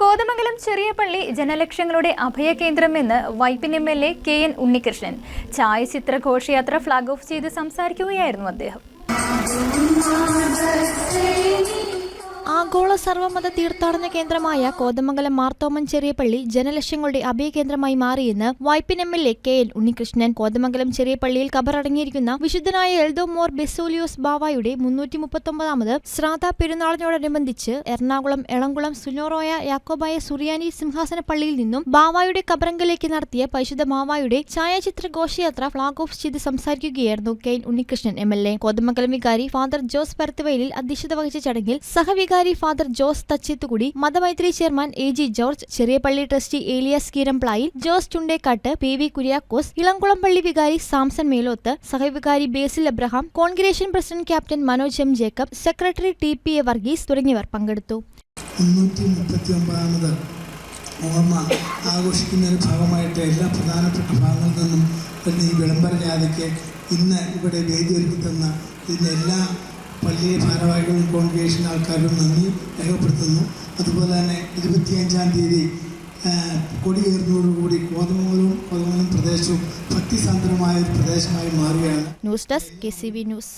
കോതമംഗലം ചെറിയ പള്ളി ജനലക്ഷങ്ങളുടെ അഭയകേന്ദ്രമെന്ന് Vypin M L A K N Unnikrishnan. ഛായാചിത്ര ഘോഷയാത്ര flag off ചെയ്ത് സംസാരിക്കുകയായിരുന്നു അദ്ദേഹം. ആഗോള സർവമത തീർത്ഥാടന കേന്ദ്രമായ കോതമംഗലം മാർത്തോമൻ ചെറിയപള്ളി ജനലക്ഷ്യങ്ങളുടെ അഭയകേന്ദ്രമായി മാറിയെന്ന് Vypin M L A K N Unnikrishnan Kothamangalam ചെറിയപള്ളിയിൽ കബറടങ്ങിയിരിക്കുന്ന വിശുദ്ധനായ എൽദോ മോർ ബെസോലിയോസ് ബാവായുടെ മുന്നൂറ്റി മുപ്പത്തൊമ്പതാമത് ശ്രാദ്ധ പെരുന്നാളിനോടനുബന്ധിച്ച് എറണാകുളം എളംകുളം സുനോറോയ യാക്കോബായ സുറിയാനി സിംഹാസന പള്ളിയിൽ നിന്നും ബാവായുടെ കബറങ്കലേക്ക് നടത്തിയ പരിശുദ്ധ മാവായുടെ ഛായാചിത്ര ഘോഷയാത്ര ഫ്ളാഗ് ഓഫ് ചെയ്ത് സംസാരിക്കുകയായിരുന്നു K N Unnikrishnan M L A. Kothamangalam വികാരി ഫാദർ ജോസ് പരത്തുവയലിൽ അധ്യക്ഷത വഹിച്ച ചടങ്ങിൽ സഹവികാരി father Jose തച്ചിത്തുകുടി മതമൈത്രി chairman A G George Cheriyapalli trustee Elias Keeramplayil Jose Chundekkattu P V Kuriakose Elamkulam പള്ളി വികാരി Samson Meloth സഹവികാരി Basil Abraham congregation president captain Manoj M Jacob secretary T P A Varghese തുടങ്ങിയവർ പങ്കെടുത്തു. ഓർമ്മ ആഘോഷിക്കുന്നതിന് ഭാഗമായിട്ട് എല്ലാ പ്രധാനപ്പെട്ട ഭാഗങ്ങളിൽ നിന്നും ഈ വിളംബര ജാഥയ്ക്ക് ഇന്ന് ഇവിടെ വേദി ഒരുക്കി തന്ന ഇന്ന് എല്ലാ പള്ളി ഭാരവാഹികളും കോൺഗ്രേഷൻ ആൾക്കാരും നന്ദി രേഖപ്പെടുത്തുന്നു. അതുപോലെ തന്നെ ഇരുപത്തിയഞ്ചാം തീയതി കൊടിയേറുന്നതോടുകൂടി കോതമംഗലവും കോതമംഗലം പ്രദേശവും ഭക്തിസാന്ദ്രമായ ഒരു പ്രദേശമായി മാറുകയാണ്. News desk K C V news.